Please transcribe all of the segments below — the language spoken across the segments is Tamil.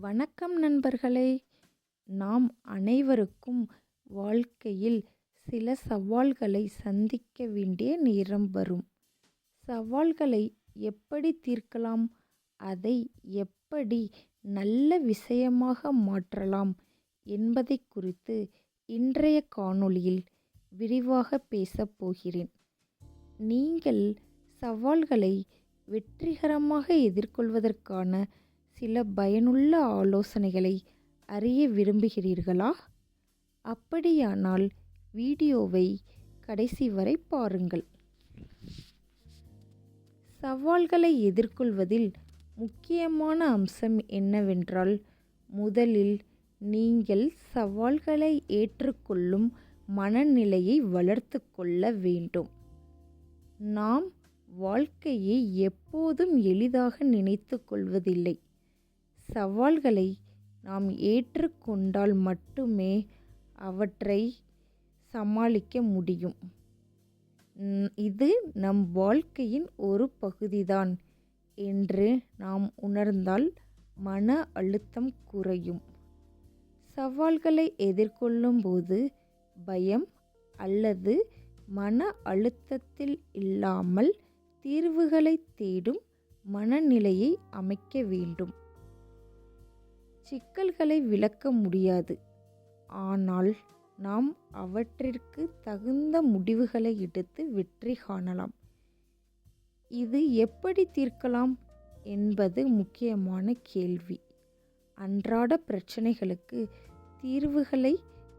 வணக்கம் நண்பர்களே. நாம் அனைவருக்கும் வாழ்க்கையில் சில சவால்களை சந்திக்க வேண்டிய நேரம் வரும். சவால்களை எப்படி தீர்க்கலாம்? அதை எப்படி நல்ல விஷயமாக மாற்றலாம் என்பதை குறித்து இன்றைய காணொளியில் விரிவாக பேசப் போகிறேன். நீங்கள் சவால்களை வெற்றிகரமாக எதிர்கொள்வதற்கான சில பயனுள்ள ஆலோசனைகளை அறிய விரும்புகிறீர்களா? அப்படியானால் வீடியோவை கடைசி வரை பாருங்கள். சவால்களை எதிர்கொள்வதில் முக்கியமான அம்சம் என்னவென்றால் முதலில் நீங்கள் சவால்களை ஏற்றுக்கொள்ளும் மனநிலையை வளர்த்து கொள்ள வேண்டும். நாம் வாழ்க்கையை எப்போதும் எளிதாக நினைத்து கொள்வதில்லை. சவால்களை நாம் ஏற்றுக்கொண்டால் மட்டுமே அவற்றை சமாளிக்க முடியும். இது நம் வாழ்க்கையின் ஒரு பகுதிதான் என்று நாம் உணர்ந்தால் மன அழுத்தம் குறையும். சவால்களை எதிர்கொள்ளும் போது பயம் அல்லது மன அழுத்தத்தில் இல்லாமல் தீர்வுகளை தேடும் மனநிலையை அமைக்க வேண்டும். சிக்கல்களை விளக்க முடியாது. ஆனால் நாம் அவற்றிற்கு தகுந்த முடிவுகளை எடுத்து வெற்றி காணலாம். இது எப்படி தீர்க்கலாம் என்பது முக்கியமான கேள்வி. அன்றாட பிரச்சனைகளுக்கு தீர்வுகளை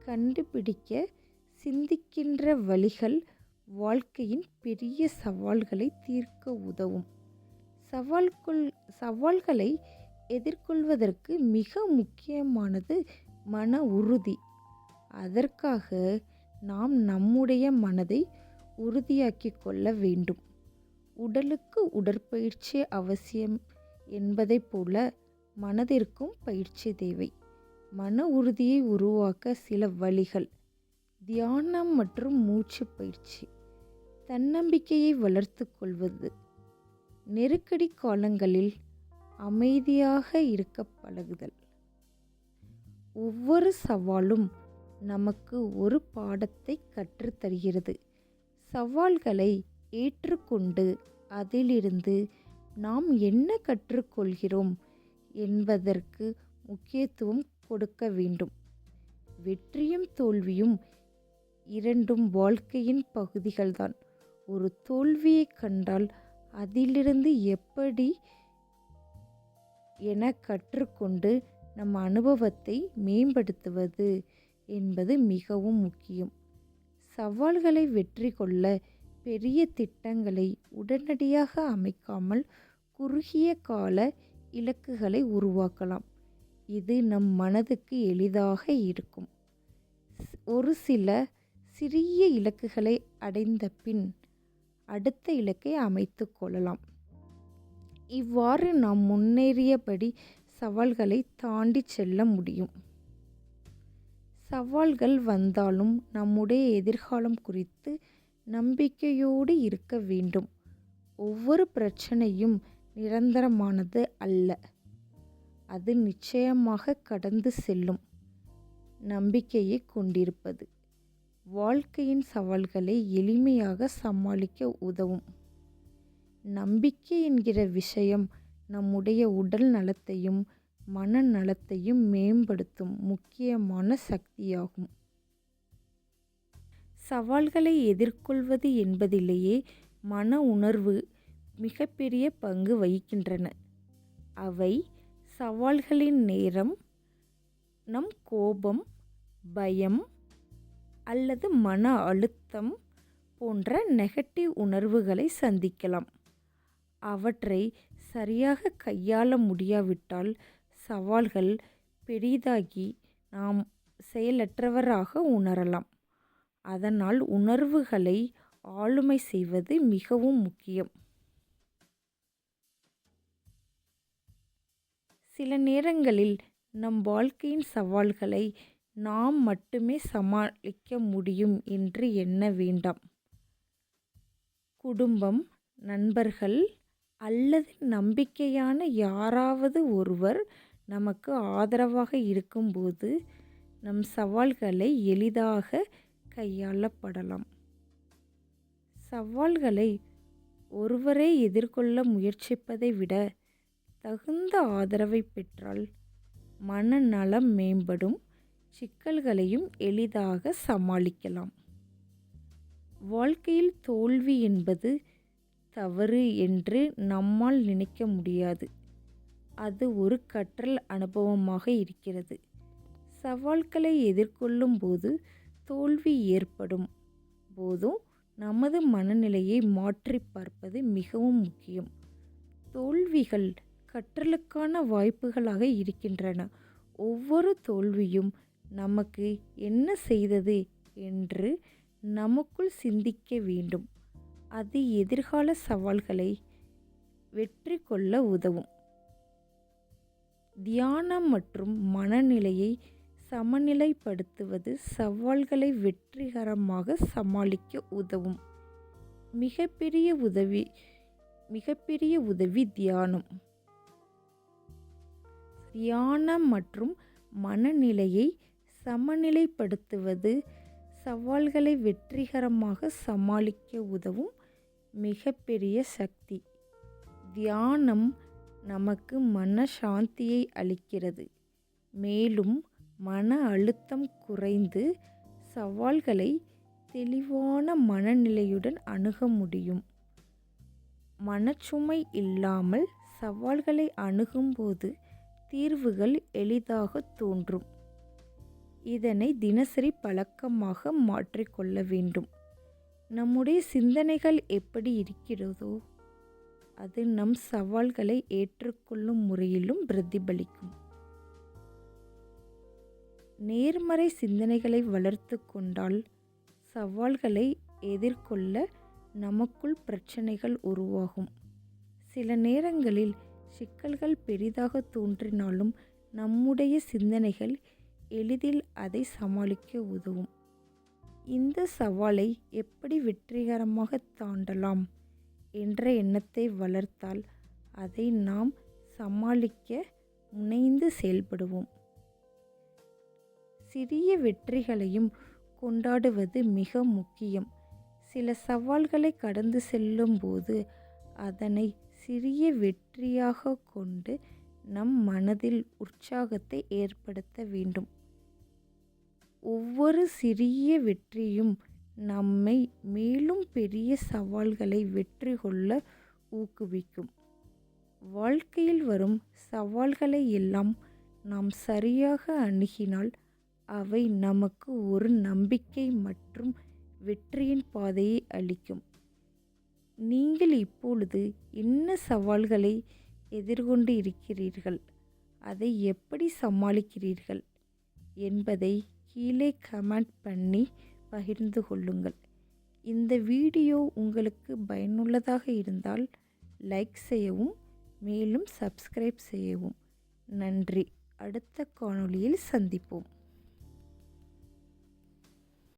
கண்டுபிடிக்க சிந்திக்கின்ற வழிகள் வாழ்க்கையின் பெரிய சவால்களை தீர்க்க உதவும். சவால்குள் சவால்களை எதிர்கொள்வதற்கு மிக முக்கியமானது மன உறுதி. அதற்காக நாம் நம்முடைய மனதை உறுதியாக்கி கொள்ள வேண்டும். உடலுக்கு உடற்பயிற்சி அவசியம் என்பதைப் போல மனதிற்கும் பயிற்சி தேவை. மன உறுதியை உருவாக்க சில வழிகள். தியானம் மற்றும் மூச்சு பயிற்சி. தன்னம்பிக்கையை வளர்த்து கொள்வது. நெருக்கடி காலங்களில் அமைதியாக இருக்க பழகுதல். ஒவ்வொரு சவாலும் நமக்கு ஒரு பாடத்தை கற்றுத்தருகிறது. சவால்களை ஏற்றுக்கொண்டு அதிலிருந்து நாம் என்ன கற்றுக்கொள்கிறோம் என்பதற்கு முக்கியத்துவம் கொடுக்க வேண்டும். வெற்றியும் தோல்வியும் இரண்டும் வாழ்க்கையின் பகுதிகள்தான். ஒரு தோல்வியை கண்டால் அதிலிருந்து எப்படி என கற்றுக்கொண்டு நம் அனுபவத்தை மேம்படுத்துவது என்பது மிகவும் முக்கியம். சவால்களை வெற்றி கொள்ள பெரிய திட்டங்களை உடனடியாக அமைக்காமல் குறுகிய கால இலக்குகளை உருவாக்கலாம். இது நம் மனதுக்கு எளிதாக இருக்கும். ஒரு சில சிறிய இலக்குகளை அடைந்த பின் அடுத்த இலக்கை அமைத்து கொள்ளலாம். இவ்வாறு நாம் முன்னேறியபடி சவால்களை தாண்டி செல்ல முடியும். சவால்கள் வந்தாலும் நம்முடைய எதிர்காலம் குறித்து நம்பிக்கையோடு இருக்க வேண்டும். ஒவ்வொரு பிரச்சனையும் நிரந்தரமானது அல்ல. அது நிச்சயமாக கடந்து செல்லும். நம்பிக்கையை கொண்டிருப்பது. வாழ்க்கையின் சவால்களை எளிமையாக சமாளிக்க உதவும். நம்பிக்கை என்கிற விஷயம் நம்முடைய உடல் நலத்தையும் மன நலத்தையும் மேம்படுத்தும் முக்கியமான சக்தியாகும். சவால்களை எதிர்கொள்வது என்பதிலேயே மன உணர்வு மிகப்பெரிய பங்கு வகிக்கின்றன. அவை சவால்களின் நேரம் நம் கோபம் பயம் அல்லது மன அழுத்தம் போன்ற நெகட்டிவ் உணர்வுகளை சந்திக்கலாம். அவற்றை சரியாக கையாள முடியாவிட்டால் சவால்கள் பெரிதாகி நாம் செயலற்றவராக உணரலாம். அதனால் உணர்வுகளை ஆளுமை செய்வது மிகவும் முக்கியம். சில நேரங்களில் நம் வாழ்க்கையின் சவால்களை நாம் மட்டுமே சமாளிக்க முடியும் என்று எண்ண வேண்டாம். குடும்பம் நண்பர்கள் அல்லது நம்பிக்கையான யாராவது ஒருவர் நமக்கு ஆதரவாக இருக்கும்போது நம் சவால்களை எளிதாக கையாளப்படலாம். சவால்களை ஒருவரே எதிர்கொள்ள முயற்சிப்பதை விட தகுந்த ஆதரவை பெற்றால் மனநலம் மேம்படும் சிக்கல்களையும் எளிதாக சமாளிக்கலாம். வாழ்க்கையில் தோல்வி என்பது தவறு என்று நம்மால் நினைக்க முடியாது. அது ஒரு கற்றல் அனுபவமாக இருக்கிறது. சவால்களை எதிர்கொள்ளும் போது தோல்வி ஏற்படும். போதும் நமது மனநிலையை மாற்றி பார்ப்பது மிகவும் முக்கியம். தோல்விகள் கற்றலுக்கான வாய்ப்புகளாக இருக்கின்றன. ஒவ்வொரு தோல்வியும் நமக்கு என்ன செய்தது என்று நமக்குள் சிந்திக்க வேண்டும். அது எதிர்கால சவால்களை வெற்றி கொள்ள உதவும். தியானம் மற்றும் மனநிலையை சமநிலைப்படுத்துவது சவால்களை வெற்றிகரமாக சமாளிக்க உதவும். மிகப்பெரிய உதவி மிகப்பெரிய உதவி தியானம். தியானம் மற்றும் மனநிலையை சமநிலைப்படுத்துவது சவால்களை வெற்றிகரமாக சமாளிக்க உதவும். மிகப்பெரிய சக்தி. தியானம் நமக்கு மன சாந்தியை அளிக்கிறது. மேலும் மன அழுத்தம் குறைந்து சவால்களை தெளிவான மனநிலையுடன் அணுக முடியும். மனச்சுமை இல்லாமல் சவால்களை அணுகும்போது தீர்வுகள் எளிதாக தோன்றும். இதனை தினசரி பழக்கமாக மாற்றிக்கொள்ள வேண்டும். நம்முடைய சிந்தனைகள் எப்படி இருக்கிறதோ அது நம் சவால்களை ஏற்றுக்கொள்ளும் முறையிலும் பிரதிபலிக்கும். நேர்மறை சிந்தனைகளை வளர்த்து கொண்டால் சவால்களை எதிர்கொள்ள நமக்குள் பிரச்சனைகள் உருவாகும். சில நேரங்களில் சிக்கல்கள் பெரிதாக தோன்றினாலும் நம்முடைய சிந்தனைகள் எளிதில் அதை சமாளிக்க உதவும். இந்த சவாலை எப்படி வெற்றிகரமாக தாண்டலாம் என்ற எண்ணத்தை வளர்த்தால் அதை நாம் சமாளிக்க முனைந்து செயல்படுவோம். சிறிய வெற்றிகளையும் கொண்டாடுவது மிக முக்கியம். சில சவால்களை கடந்து செல்லும்போது அதனை சிறிய வெற்றியாக கொண்டு நம் மனதில் உற்சாகத்தை ஏற்படுத்த வேண்டும். ஒவ்வொரு சிறிய வெற்றியும் நம்மை மேலும் பெரிய சவால்களை வெற்றி கொள்ள ஊக்குவிக்கும். வாழ்க்கையில் வரும் சவால்களை எல்லாம் நாம் சரியாக அணுகினால் அவை நமக்கு ஒரு நம்பிக்கை மற்றும் வெற்றியின் பாதையை அளிக்கும். நீங்கள் இப்பொழுது என்ன சவால்களை எதிர்கொண்டு இருக்கிறீர்கள்? அதை எப்படி சமாளிக்கிறீர்கள்? என்பதை கீழே கமெண்ட் பண்ணி பகிர்ந்து கொள்ளுங்கள். இந்த வீடியோ உங்களுக்கு பயனுள்ளதாக இருந்தால் லைக் செய்யவும் மேலும் சப்ஸ்கிரைப் செய்யவும். நன்றி. அடுத்த காணொளியில் சந்திப்போம்.